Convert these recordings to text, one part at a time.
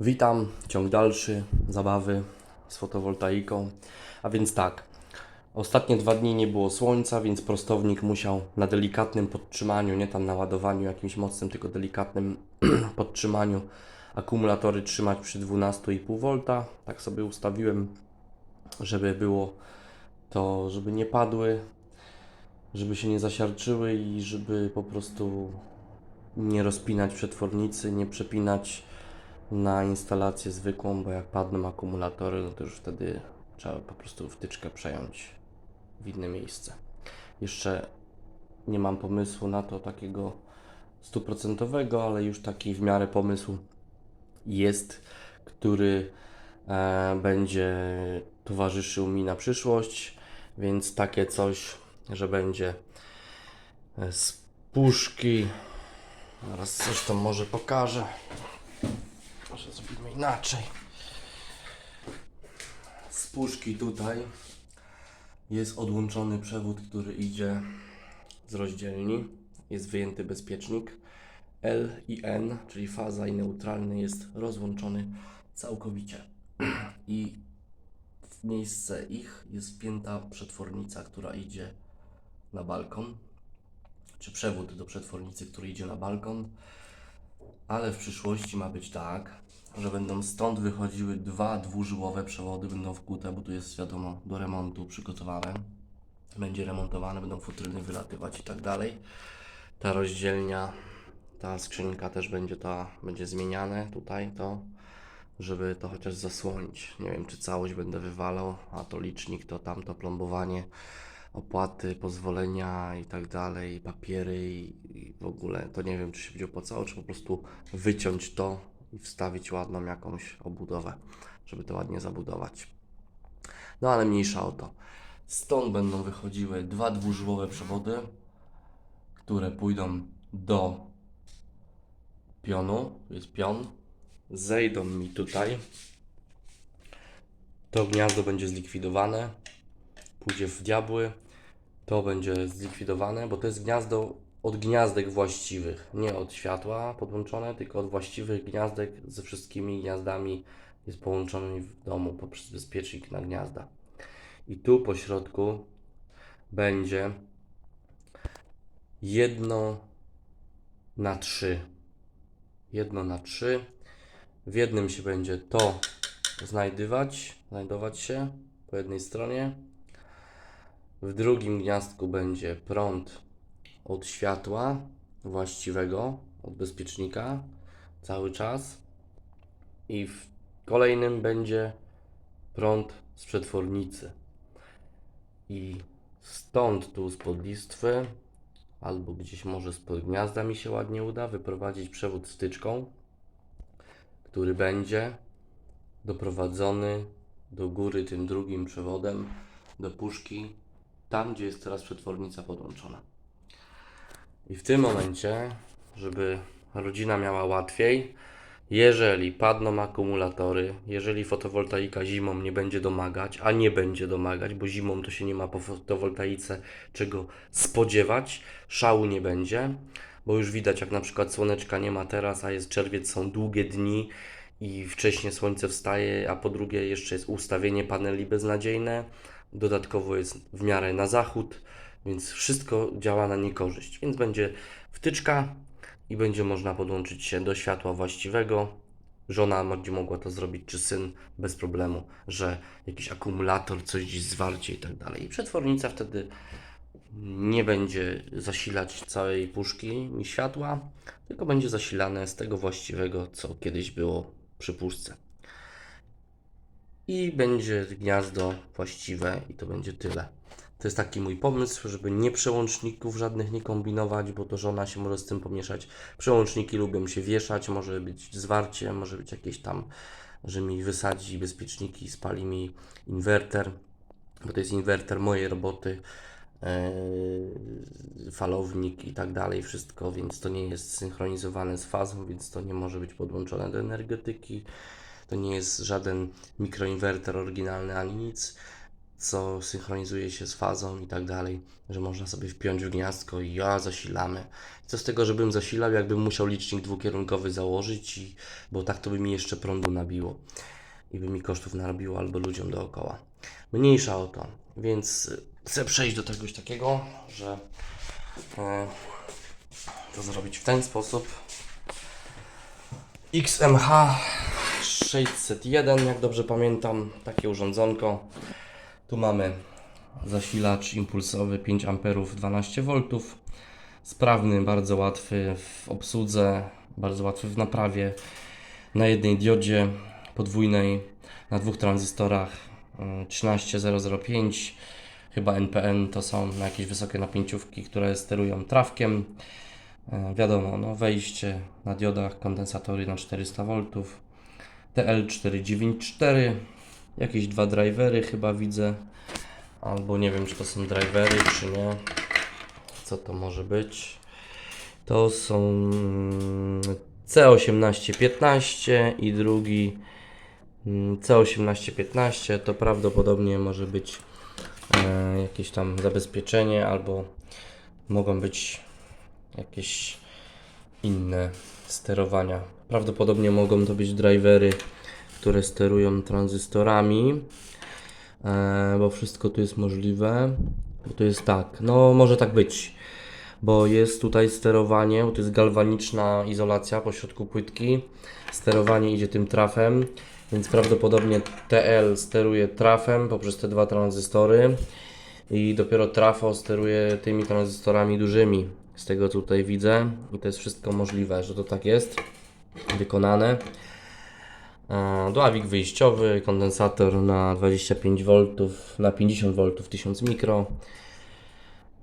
Witam, ciąg dalszy, zabawy z fotowoltaiką. A więc tak, ostatnie dwa dni nie było słońca, więc prostownik musiał na delikatnym podtrzymaniu, nie tam na ładowaniu jakimś mocnym, tylko delikatnym podtrzymaniu akumulatory trzymać przy 12,5 V. Tak sobie ustawiłem, żeby było to, żeby nie padły, żeby się nie zasiarczyły i żeby po prostu nie rozpinać przetwornicy, nie przepinać na instalację zwykłą, bo jak padną akumulatory, no to już wtedy trzeba po prostu wtyczkę przejąć w inne miejsce. Jeszcze nie mam pomysłu na to takiego stuprocentowego, ale już taki w miarę pomysł jest, który e, będzie towarzyszył mi na przyszłość, więc takie coś, że będzie e, z puszki. Zaraz coś tam może pokażę. Może zrobimy inaczej. Z puszki tutaj jest odłączony przewód, który idzie z rozdzielni. Jest wyjęty bezpiecznik. L i N, czyli faza i neutralny, jest rozłączony całkowicie. I w miejsce ich jest wpięta przetwornica, która idzie na balkon, czy przewód do przetwornicy, który idzie na balkon. Ale w przyszłości ma być tak, że będą stąd wychodziły dwa dwużyłowe przewody, będą wkute, bo tu jest wiadomo do remontu przygotowane. Będzie remontowane, będą futryny wylatywać i tak dalej. Ta rozdzielnia, ta skrzynka też będzie ta, będzie zmieniane tutaj to, żeby to chociaż zasłonić. Nie wiem, czy całość będę wywalał, a to licznik, to tamto plombowanie, opłaty, pozwolenia i tak dalej, papiery i, i w ogóle to nie wiem, czy się będzie opłacało, czy po prostu wyciąć to i wstawić ładną jakąś obudowę, żeby to ładnie zabudować. No ale mniejsza o to. Stąd będą wychodziły dwa dwużyłowe przewody, które pójdą do pionu. Tu jest pion. Zejdą mi tutaj. To gniazdo będzie zlikwidowane. Pójdzie w diabły. To będzie zlikwidowane, bo to jest gniazdo od gniazdek właściwych. Nie od światła podłączone, tylko od właściwych gniazdek ze wszystkimi gniazdami jest połączony w domu poprzez bezpiecznik na gniazda. I tu po środku będzie jedno na trzy. Jedno na trzy. W jednym się będzie to znajdywać, znajdować się po jednej stronie. W drugim gniazdku będzie prąd od światła właściwego, od bezpiecznika cały czas. I w kolejnym będzie prąd z przetwornicy. I stąd tu spod listwy, albo gdzieś może spod gniazda mi się ładnie uda, wyprowadzić przewód wtyczką, który będzie doprowadzony do góry tym drugim przewodem, do puszki, tam gdzie jest teraz przetwornica podłączona. I w tym momencie, żeby rodzina miała łatwiej, jeżeli padną akumulatory, jeżeli fotowoltaika zimą nie będzie domagać, a nie będzie domagać, bo zimą to się nie ma po fotowoltaice czego spodziewać, szału nie będzie, bo już widać jak na przykład słoneczka nie ma teraz, a jest czerwiec, są długie dni i wcześnie słońce wstaje, a po drugie jeszcze jest ustawienie paneli beznadziejne, dodatkowo jest w miarę na zachód, więc wszystko działa na niekorzyść, więc będzie wtyczka i będzie można podłączyć się do światła właściwego. Żona będzie mogła to zrobić, czy syn bez problemu, że jakiś akumulator, coś gdzieś zwarcie i tak dalej. I przetwornica wtedy nie będzie zasilać całej puszki ni światła, tylko będzie zasilane z tego właściwego, co kiedyś było przy puszce. I będzie gniazdo właściwe i to będzie tyle. To jest taki mój pomysł, żeby nie przełączników żadnych nie kombinować, bo to żona się może z tym pomieszać. Przełączniki lubią się wieszać, może być zwarcie, może być jakieś tam, że mi wysadzi bezpieczniki, spali mi inwerter, bo to jest inwerter mojej roboty, yy, falownik i tak dalej, wszystko, więc to nie jest synchronizowane z fazą, więc to nie może być podłączone do energetyki. To nie jest żaden mikroinwerter oryginalny ani nic co synchronizuje się z fazą i tak dalej, że można sobie wpiąć w gniazdko i ja zasilamy. Co z tego, żebym zasilał, jakbym musiał licznik dwukierunkowy założyć, i, bo tak to by mi jeszcze prądu nabiło i by mi kosztów narobiło albo ludziom dookoła. Mniejsza o to, więc y, chcę przejść do czegoś takiego, że e, to zrobić w ten sposób. XMH 601, jak dobrze pamiętam, takie urządzonko. Tu mamy zasilacz impulsowy 5 A 12 V. Sprawny, bardzo łatwy w obsłudze, bardzo łatwy w naprawie. Na jednej diodzie podwójnej, na dwóch tranzystorach y, 13005. Chyba NPN to są jakieś wysokie napięciówki, które sterują trawkiem. E, Wiadomo, no wejście na diodach, kondensatory na 400 V, TL494, jakieś dwa drivery chyba widzę, albo nie wiem czy to są drivery czy nie, co to może być. To są mm, C1815 i drugi mm, C1815, to prawdopodobnie może być e, jakieś tam zabezpieczenie albo mogą być jakieś inne sterowania. Prawdopodobnie mogą to być drivery, które sterują tranzystorami, e, bo wszystko tu jest możliwe. To jest tak, no może tak być, bo jest tutaj sterowanie, bo to jest galwaniczna izolacja po środku płytki. Sterowanie idzie tym trafem, więc prawdopodobnie TL steruje trafem poprzez te dwa tranzystory i dopiero trafo steruje tymi tranzystorami dużymi. Z tego co tutaj widzę i to jest wszystko możliwe, że to tak jest wykonane. E, Dławik wyjściowy, kondensator na 25 V, na 50 V 1000 mikro.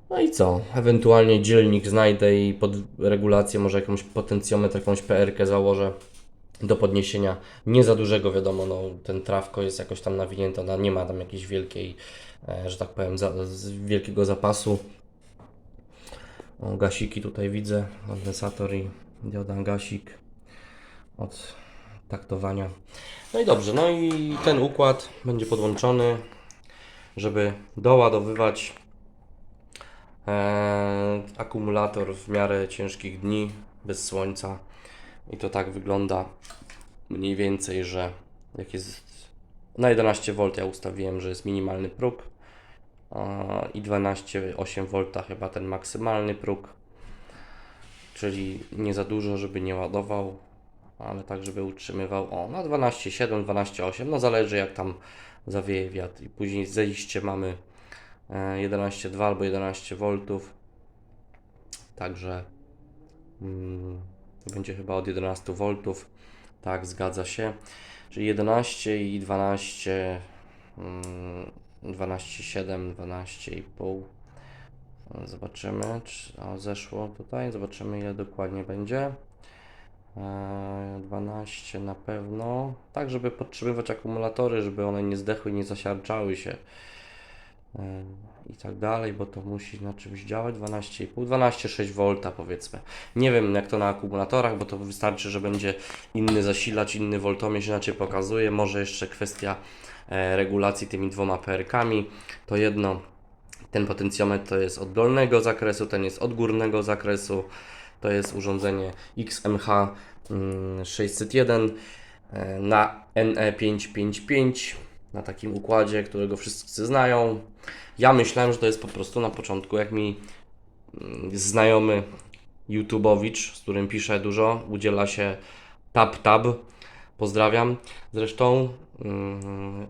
No i co? Ewentualnie dzielnik znajdę i pod regulację może jakąś potencjometr, jakąś PR-kę założę do podniesienia. Nie za dużego, wiadomo, no, ten trawko jest jakoś tam nawinięte, ona nie ma tam jakiejś wielkiej, e, że tak powiem, za, wielkiego zapasu. O, gasiki tutaj widzę, kondensator i dioda gasik od taktowania. No i dobrze, no i ten układ będzie podłączony, żeby doładowywać e, akumulator w miarę ciężkich dni bez słońca. I to tak wygląda mniej więcej, że jak jest na 11 V ja ustawiłem, że jest minimalny próg i 12,8 V chyba ten maksymalny próg, czyli nie za dużo, żeby nie ładował, ale tak, żeby utrzymywał. O, na 12,7, 12,8, no zależy jak tam zawieje wiatr. I później zejście mamy e, 11,2 albo 11 V, także mm, to będzie chyba od 11 V. Tak, zgadza się. Czyli 11 i 12, mm, 12,7, 12,5. Zobaczymy, czy o, zeszło tutaj. Zobaczymy, ile dokładnie będzie. E, 12 na pewno. Tak, żeby podtrzymywać akumulatory, żeby one nie zdechły, nie zasiarczały się. I tak dalej, bo to musi na czymś działać. 12,5, 12,6 V powiedzmy. Nie wiem jak to na akumulatorach, bo to wystarczy, że będzie inny zasilacz, inny voltomierz inaczej pokazuje. Może jeszcze kwestia e, regulacji tymi dwoma PRK-ami. To jedno, ten potencjometr to jest od dolnego zakresu, ten jest od górnego zakresu. To jest urządzenie XMH 601 e, na NE555 na takim układzie, którego wszyscy znają. Ja myślałem, że to jest po prostu na początku, jak mi mm, znajomy YouTubeowicz, z którym piszę dużo, udziela się Tab Tab. Pozdrawiam. Zresztą mm,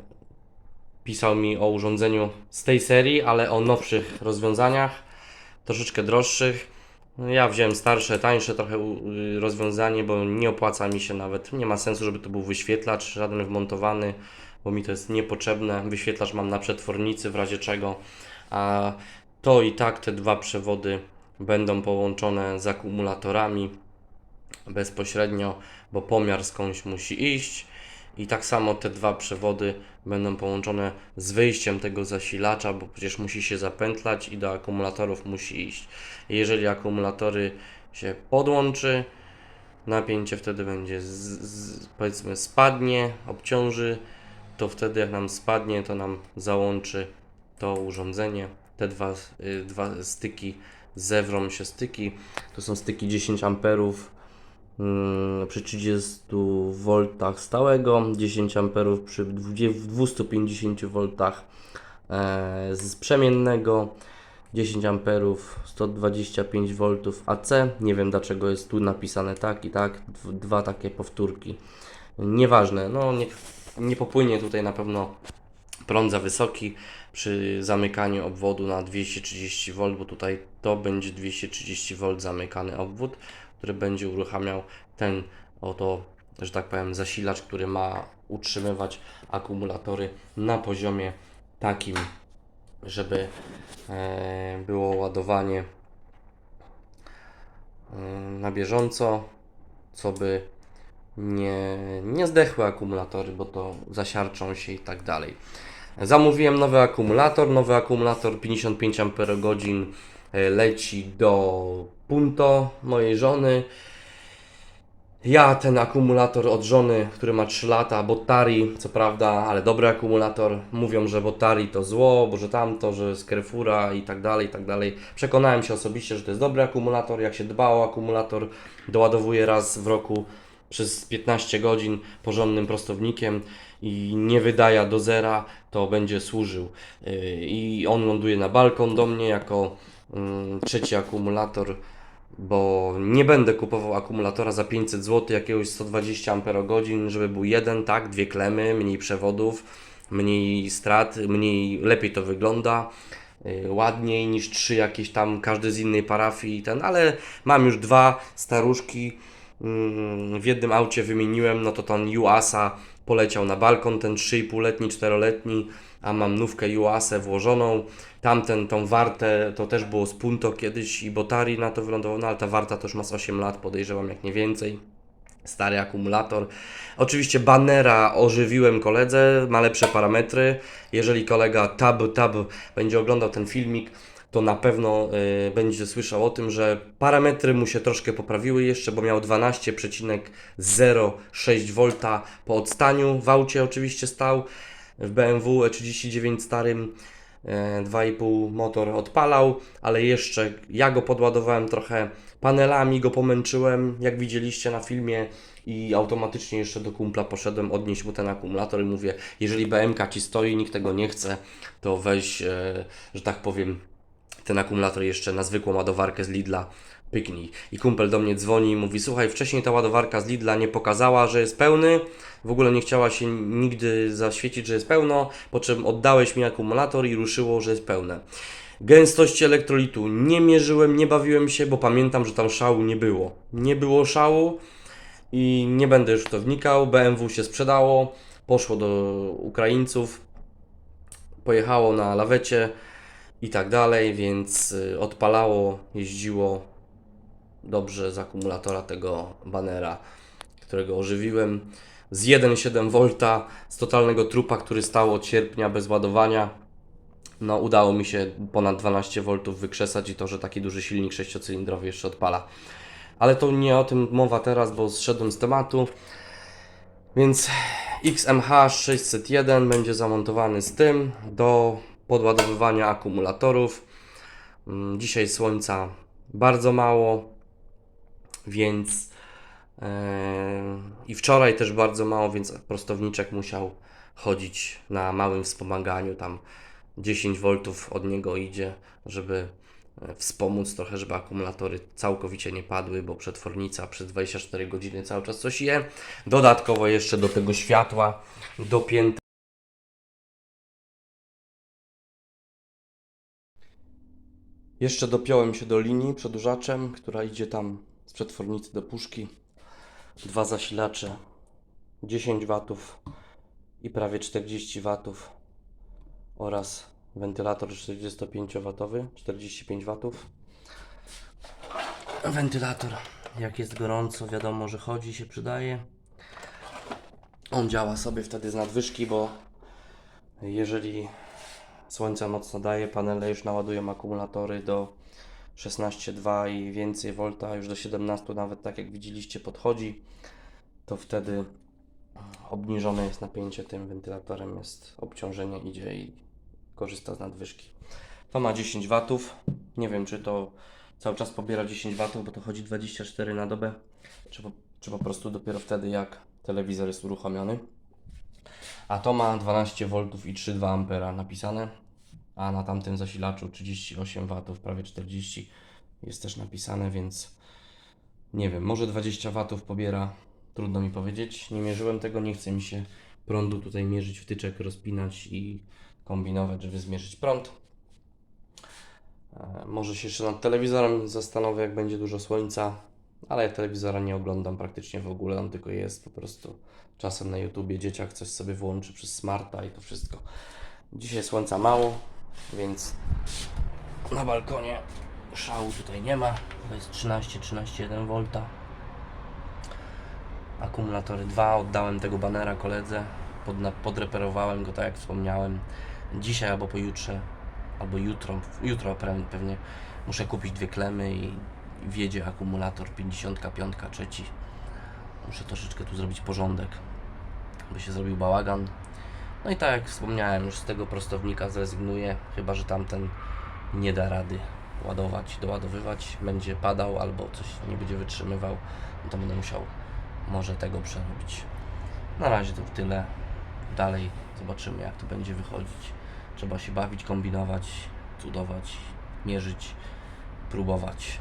pisał mi o urządzeniu z tej serii, ale o nowszych rozwiązaniach, troszeczkę droższych. Ja wziąłem starsze, tańsze trochę y, rozwiązanie, bo nie opłaca mi się nawet. Nie ma sensu, żeby to był wyświetlacz, żaden wmontowany, bo mi to jest niepotrzebne. Wyświetlacz mam na przetwornicy w razie czego, a to i tak te dwa przewody będą połączone z akumulatorami bezpośrednio, bo pomiar skądś musi iść. I tak samo te dwa przewody będą połączone z wyjściem tego zasilacza, bo przecież musi się zapętlać i do akumulatorów musi iść. Jeżeli akumulatory się podłączy, napięcie wtedy będzie z, z, powiedzmy spadnie, obciąży to wtedy jak nam spadnie, to nam załączy to urządzenie. Te dwa, y, dwa styki, zewrą się styki. To są styki 10 amperów przy 30 V stałego, 10 amperów przy dwudzie- 250 V e, z przemiennego, 10 amperów 125 V AC. Nie wiem dlaczego jest tu napisane tak i tak, dw- dwa takie powtórki. Nieważne, no nie, nie popłynie tutaj na pewno prąd za wysoki przy zamykaniu obwodu na 230 V, bo tutaj to będzie 230 V zamykany obwód, który będzie uruchamiał ten oto, że tak powiem, zasilacz, który ma utrzymywać akumulatory na poziomie takim, żeby e, było ładowanie e, na bieżąco, co by nie, nie zdechły akumulatory, bo to zasiarczą się i tak dalej. Zamówiłem nowy akumulator. Nowy akumulator 55 Ah e, leci do Punto mojej żony. Ja ten akumulator od żony, który ma 3 lata, Bottari, co prawda, ale dobry akumulator. Mówią, że Bottari to zło, bo że tamto, że z Carrefoura i tak dalej, i tak dalej. Przekonałem się osobiście, że to jest dobry akumulator. Jak się dba o akumulator, doładowuje raz w roku przez 15 godzin porządnym prostownikiem i nie wydaje do zera, to będzie służył. Yy, I on ląduje na balkon do mnie jako mm, trzeci akumulator, bo nie będę kupował akumulatora za 500 zł, jakiegoś 120 Ah, żeby był jeden, tak, dwie klemy, mniej przewodów, mniej strat, mniej, lepiej to wygląda. yy, Ładniej niż trzy jakieś tam, każdy z innej parafii ten, ale mam już dwa staruszki, Mm, w jednym aucie wymieniłem, no to ten Uasa poleciał na balkon, ten 3,5-letni, 4-letni, a mam nówkę Uasę włożoną. Tamten, tą wartę, to też było z Punto kiedyś i Botari na to wylądował, no ale ta warta też ma z 8 lat, podejrzewam jak nie więcej. Stary akumulator. Oczywiście bannera ożywiłem koledze, ma lepsze parametry. Jeżeli kolega tab tab będzie oglądał ten filmik, to na pewno y, będzie słyszał o tym, że parametry mu się troszkę poprawiły jeszcze, bo miał 12,06 V po odstaniu. W aucie oczywiście stał w BMW E39 starym. e, 2,5 motor odpalał, ale jeszcze ja go podładowałem trochę panelami, go pomęczyłem, jak widzieliście na filmie i automatycznie jeszcze do kumpla poszedłem odnieść mu ten akumulator i mówię, jeżeli BMK Ci stoi, nikt tego nie chce, to weź, e, że tak powiem, ten akumulator jeszcze na zwykłą ładowarkę z Lidla pyknij. I kumpel do mnie dzwoni i mówi, słuchaj, wcześniej ta ładowarka z Lidla nie pokazała, że jest pełny, w ogóle nie chciała się nigdy zaświecić, że jest pełno, po czym oddałeś mi akumulator i ruszyło, że jest pełne. Gęstości elektrolitu nie mierzyłem, nie bawiłem się, bo pamiętam, że tam szału nie było. Nie było szału i nie będę już w to wnikał. BMW się sprzedało, poszło do Ukraińców, pojechało na lawecie i tak dalej, więc y, odpalało, jeździło dobrze z akumulatora tego banera, którego ożywiłem. Z 1,7 V z totalnego trupa, który stał od sierpnia bez ładowania. No, udało mi się ponad 12 V wykrzesać i to, że taki duży silnik sześciocylindrowy jeszcze odpala. Ale to nie o tym mowa teraz, bo zszedłem z tematu. Więc XMH 601 będzie zamontowany z tym do podładowywania akumulatorów. Mm, Dzisiaj słońca bardzo mało, więc e, i wczoraj też bardzo mało, więc prostowniczek musiał chodzić na małym wspomaganiu. Tam 10 V od niego idzie, żeby e, wspomóc trochę, żeby akumulatory całkowicie nie padły, bo przetwornica przez 24 godziny cały czas coś je. Dodatkowo jeszcze do tego światła dopięte. Jeszcze dopiąłem się do linii przedłużaczem, która idzie tam przetwornicy do puszki. Dwa zasilacze 10 watów i prawie 40 watów oraz wentylator 45W, 45 watów. Wentylator, jak jest gorąco, wiadomo, że chodzi, się przydaje. On działa sobie wtedy z nadwyżki, bo jeżeli słońce mocno daje, panele już naładują akumulatory do 16,2 i więcej volta, już do 17 nawet tak jak widzieliście podchodzi, to wtedy obniżone jest napięcie tym wentylatorem, jest obciążenie idzie i korzysta z nadwyżki. To ma 10 watów. Nie wiem, czy to cały czas pobiera 10 watów, bo to chodzi 24 na dobę, czy po, czy po prostu dopiero wtedy, jak telewizor jest uruchomiony. A to ma 12 V i 3,2 ampera napisane, a na tamtym zasilaczu 38 watów, prawie 40 jest też napisane, więc nie wiem, może 20 watów pobiera, trudno mi powiedzieć. Nie mierzyłem tego, nie chce mi się prądu tutaj mierzyć, wtyczek rozpinać i kombinować, żeby zmierzyć prąd. E, Może się jeszcze nad telewizorem zastanowię, jak będzie dużo słońca, ale ja telewizora nie oglądam praktycznie w ogóle, on tylko jest po prostu czasem na YouTubie, dzieciak coś sobie włączy przez smarta i to wszystko. Dzisiaj słońca mało, więc na balkonie szału tutaj nie ma, to jest 13, 13,1 V. Akumulatory 2, oddałem tego banera koledze, pod, podreperowałem go tak jak wspomniałem. Dzisiaj albo pojutrze albo jutro, jutro pewnie muszę kupić dwie klemy i wjedzie akumulator 55 trzeci. Muszę troszeczkę tu zrobić porządek, by się zrobił bałagan. No i tak jak wspomniałem, już z tego prostownika zrezygnuję, chyba że tamten nie da rady ładować, doładowywać, będzie padał albo coś nie będzie wytrzymywał, no to będę musiał może tego przerobić. Na razie to tyle. Dalej zobaczymy jak to będzie wychodzić. Trzeba się bawić, kombinować, cudować, mierzyć, próbować.